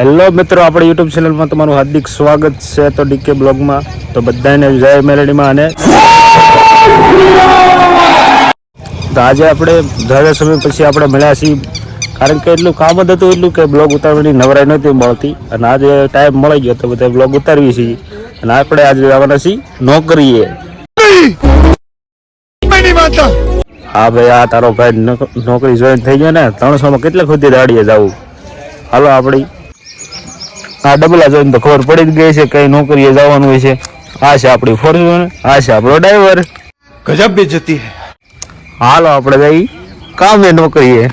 Hello મિત્રો, આપણે YouTube ચેનલમાં તમારું હાર્દિક સ્વાગત છે તો ડીકે બ્લોગમાં. તો બધાને જય મેલેડીમાં અને તો આજે આપણે ઘણા સમય પછી આપણે મળ્યા છીએ. કારણ કે એટલું કામ જ હતું એટલું કે બ્લોગ ઉતારવાની નવરાઈ નહોતી મળતી. અને આજે ટાઈમ મળી ગયો તો બધા બ્લોગ ઉતારવી છીએ અને આપણે આજે જવાના છીએ નોકરીએ. હા ભાઈ, આ તારો ભાઈ નોક- નોકરી જોઈન થઈ ગયો ને, ત્રણસોમાં કેટલા ખુદી દાડીએ જવું? હાલો આપણી આ ડબલા જોઈને તો ખબર પડી જ ગઈ છે કઈ નોકરીએ જવાનું હોય છે. આ છે આપણી ફોર્ચ્યુનર આ છે આપણો ડ્રાઈવર. ગજબ બે જતી હાલો આપણે જઈ કામે નોકરીએ.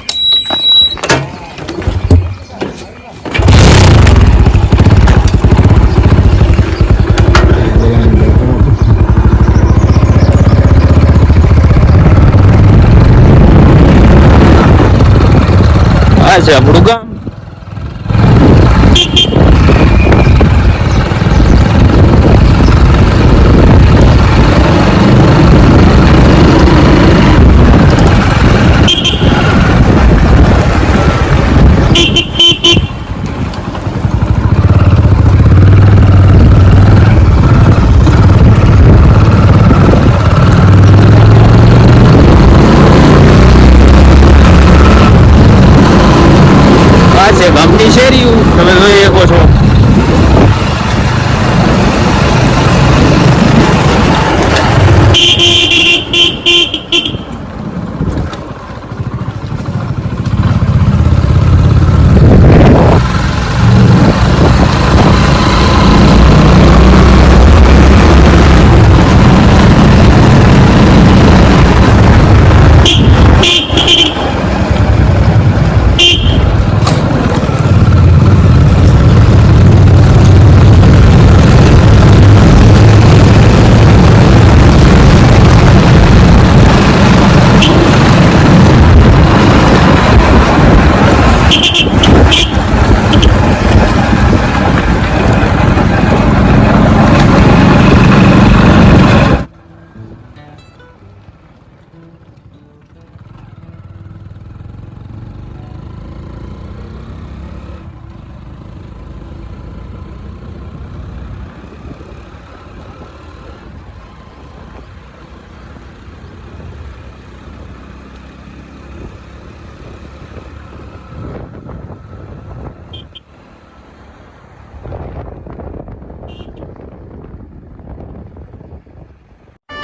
છે આપણું ગામ. છે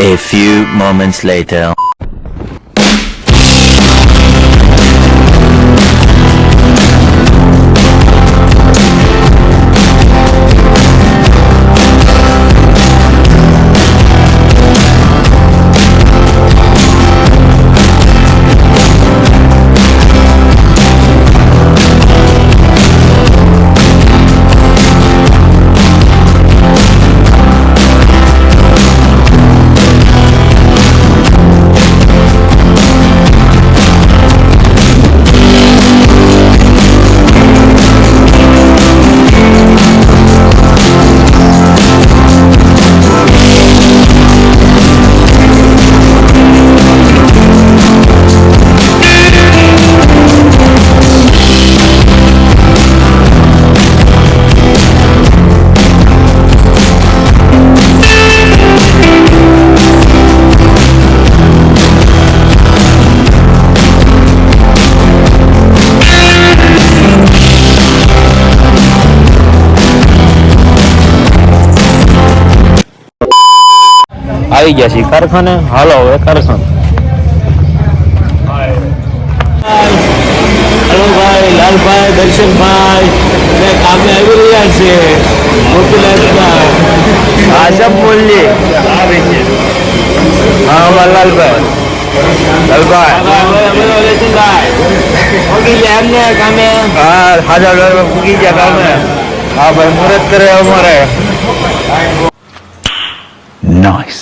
A few moments later. આવી ગયા છીએ કારખાને હાલો હવે કારખાને. હલો ભાઈ લાલભાઈ દર્શનભાઈ અમે કામે આવી રહ્યા છે. મોતીલાલભાઈ હા સબ બોલીએ. હા અમાર લાલભાઈ. લાલભાઈ. ઓકે એમને કામે હા હાજર ડ્રાઈવર પૂકી ગયા કામે. હા ભાઈ મુહૂર્ત કરે અમારે. Nice.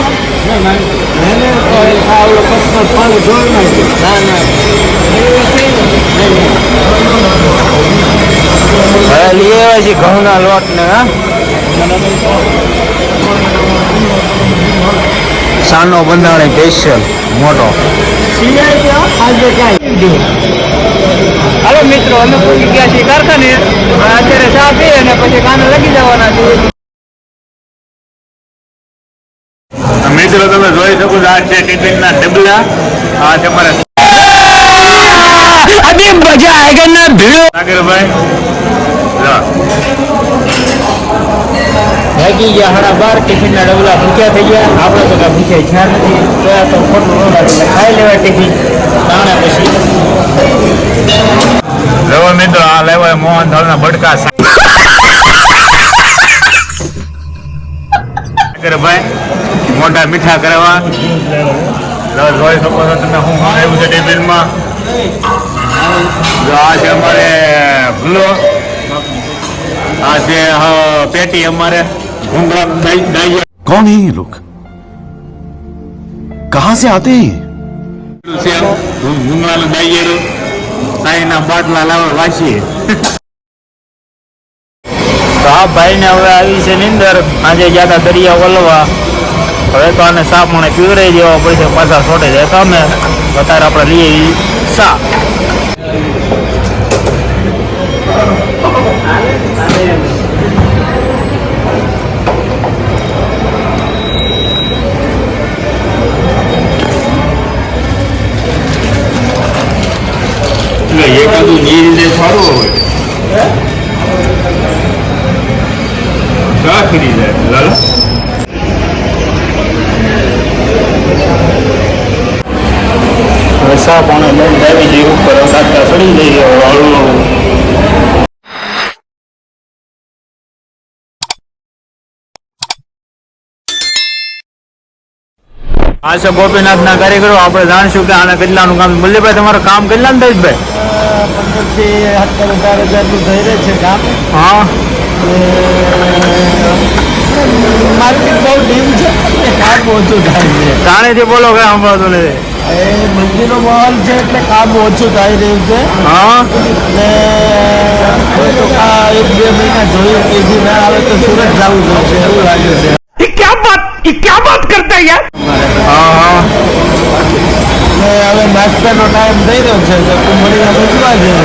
લઈ આવ્યા છીએ ઘઉંના લોટ ને સાનો બંધાણે સ્પેશિયલ મોટો હાલો મિત્રો અમે પહોંચી ગયા છીએ કારખાને. અત્યારે ચા પીએ અને પછી કાને લગી જવાના છીએ. મિત્રો તમે જોઈ શકો છો આ છે ટિફિનના ડબલા આ છે મારા અભી મજા આયેગા ના ભીડો. સાગરભાઈ ભાગી ગયા હાડા બાર ટિફિનના ડબલા ભૂખ્યા થઈ ગયા. આપણે તો કાંઈ ભૂખ્યા ઈચ્છા નથી. તો આ તો ખોટું ન લાગે. ખાઈ લેવા ટિફિન. તાણા પછી. રવો મિત્રો આ લેવાય મોહન થાળના બડકા સાગરભાઈ મોટા મીઠા કરવા જો જોઈ શકો છો તમે શું આવ્યું છે ટિફિનમાં જો આ છે અમારે ભૂલો આ છે અ, પેટી અમારે ભૂંગળા દહીં દહીં कौन है ये लोग कहां से आते हैं ये? છે ભૂંગળાનું દહીંયેરું તાઈના બાટલા લાવે વાંચીએ તો આ ભાઈને હવે આવી છે નિંદર આજે ગયા હતા દરિયા વલવા હવે તો આને સા પણ પીવરાઈ દેવા પડશે પાછા છોટે જાય. તો અમે અત્યારે આપણે લઈએ સા એટલે એકાદું નીર રીતે સારું હોય ચા ખરી જાય. લાલા? પાણી આવી જઈ ઉપર કાઢતા ચડી જઈએ હળવું હળવું આ છે ગોપીનાથ ના કારીગરો આપણે જાણશું કે આને કેટલાનું કામ મલ્લીભાઈ તમારું કામ કેટલા ને દઈશભાઈ પંદરથી સત્તર હજાર હજારનું થઈ રહે છે કામ હા. માર્કેટ બહુ ડીમ છે. કામ ઓછું થાય છે જાણીથી બોલો કે સાંભળતું નથી એ મંદિરનો માહોલ છે એટલે કામ ઓછું થઈ રહ્યું છે. હા? અને તો એક બે મહિના જોયું કે જે ના આવે તો સુરત જવું જોઈશે એવું લાગે છે. હા હા. ને હવે નાસ્તાનો ટાઈમ થઈ રહ્યો છે તો કુંભળીને મૂકવા જઈએ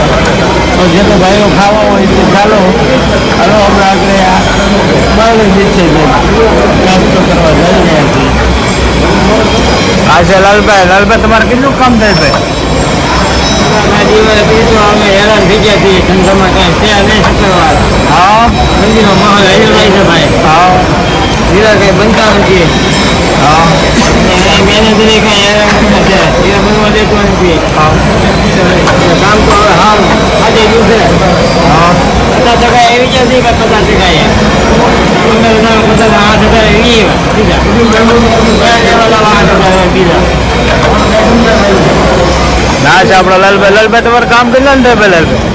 તો જેને ભાઈઓ ખાવા હોય તે ચાલો. હલો હમણાં આગળ આ બહાર નીચે નાસ્તો કરવા જઈ રહ્યા છીએ આ છે લાલભાઈ. લાલભાઈ, તમારે કેટલું કામ થાય ભાઈ ધંધામાં કાંઈ છે? નહીં કંઈ બનતા નથી હેરાન નથી છે ધીરા બનવા દેતો નથી કામ તો હવે હાવ આજે દિવસે પચાસ ટકા એવી જ નથી કે પચાસ ટકા એ પંદર હજાર પચાસ આઠ હજાર એવી બીજા આઠ હજાર બીજા ના છે આપણા લાલભાઈ લાલભાઈ તમારે કામ કેટલા ને થાય ભાઈ લાલભાઈ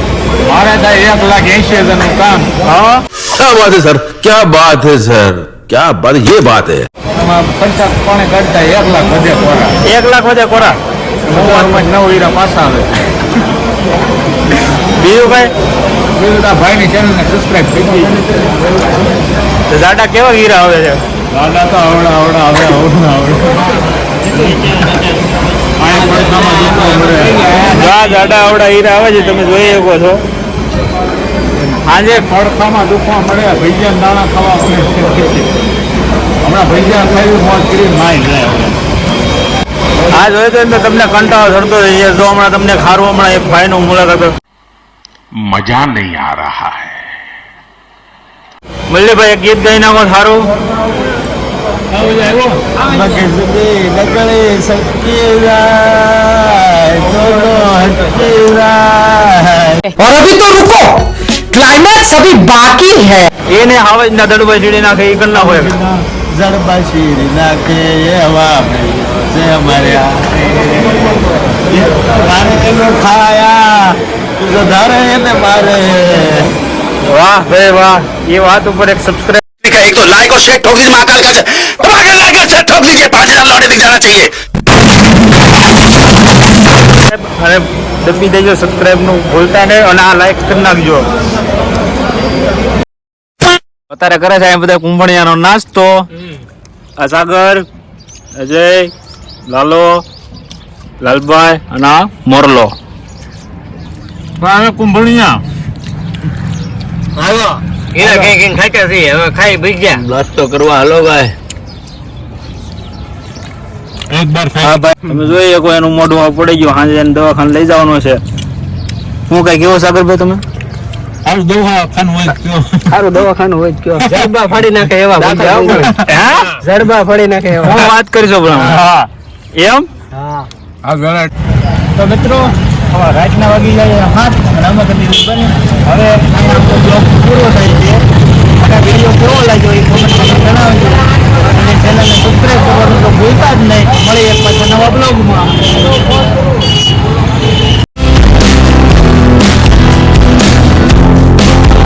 મારે થાય એક લાખ એંશી હજારનું કામ હા क्या बात है सर क्या बात है सर क्या बात ये बात है એમાં પચાસ કોણે કરતા એક લાખ વધે કોરા એક લાખ વધે કોરા નવ્વાણું નવ હીરા પાછા આવે બીજું કઈ બીજું આ ભાઈની ચેનલને સબસ્ક્રાઇબ કરી દીધી તો જાડા કેવા હીરા આવે છે? જાડા તો આવડા આવડા આવે આવડા આવડે. હા જાડા આવડા. હીરા આવે છે તમે જોઈ શકો છો. આજે પડખામાં દુખવા મળે ભૈયા દાણા ખાવા હમણાં ભૈયા ખાયું મોત કરી માય જાય આ જોઈએ તો એમને તમને કંટાળો ચડતો થઈ જાય તો હમણાં તમને ખારું હમણાં એક ભાઈનું મુલાકાત મજા નહીં આ રહા હૈ. મલ્લીભાઈ એક ગીત ગાઈ નાખો સારું નકે સુધી નકળી સકી રાય દોનો હટકી રાય और अभी तो रुको क्लाइमैक्स अभी बाकी है એને હાવજ ના દડભાઈ ચીડી નાખે એ કરી નાખો એક. જડબા શીરી નાખે એવા ભાઈઓ છે અમારે આ મારે એનું ખાયા તું ધારે એને મારે વાહ ભાઈ વાહ એ વાત ઉપર એક સબસ્ક્રાઇબ एक तो लाइक और शेयर ठोक दीजिए महाकाल का दबाकर लाइक और शेयर ठोक दीजिए पांच हजार लौटे दिख जाना चाहिए અને દબી દેજો સબસ્ક્રાઇબ નું ભૂલતા નહીં અને આ લાઈક કરી નાખજો અત્યારે કરે છે આ બધા કુંભણિયાનો નાસ્તો આ સાગર અજય લાલો લાલભાઈ અને આ મોરલો કુંભણિયા હાલો. એને કઈ કઈ ખાતા છે? હવે ખાઈ ભઈ ગયા નાસ્તો કરવા. હાલો ભાઈ. હા ભાઈ. તમે જોઈ શકો એનું મોઢું પડી ગયું હાજે એને દવાખાને લઈ જવાનું છે. હું કઈ કેવો સાગરભાઈ તમે? સારું દવાખાનું હોય કયો. જડબા ફાડી નાખે એવા હો? જડબા ફાડી નાખે એવા. હું વાત કરીશું પણ. એમ? હા. તો મિત્રો રાતના વાગી જાય હાથ અને અમે કદી બને. હવે આપણો બ્લોગ પૂરો થાય છે. અને વીડિયો કેવો લાગ્યો એ કોમેન્ટમાં જણાવજો. અને ચેનલને સબસ્ક્રાઈબ કરવાનું તો ભૂલતા જ નહીં. મળીએ પાછા નવા બ્લોગમાં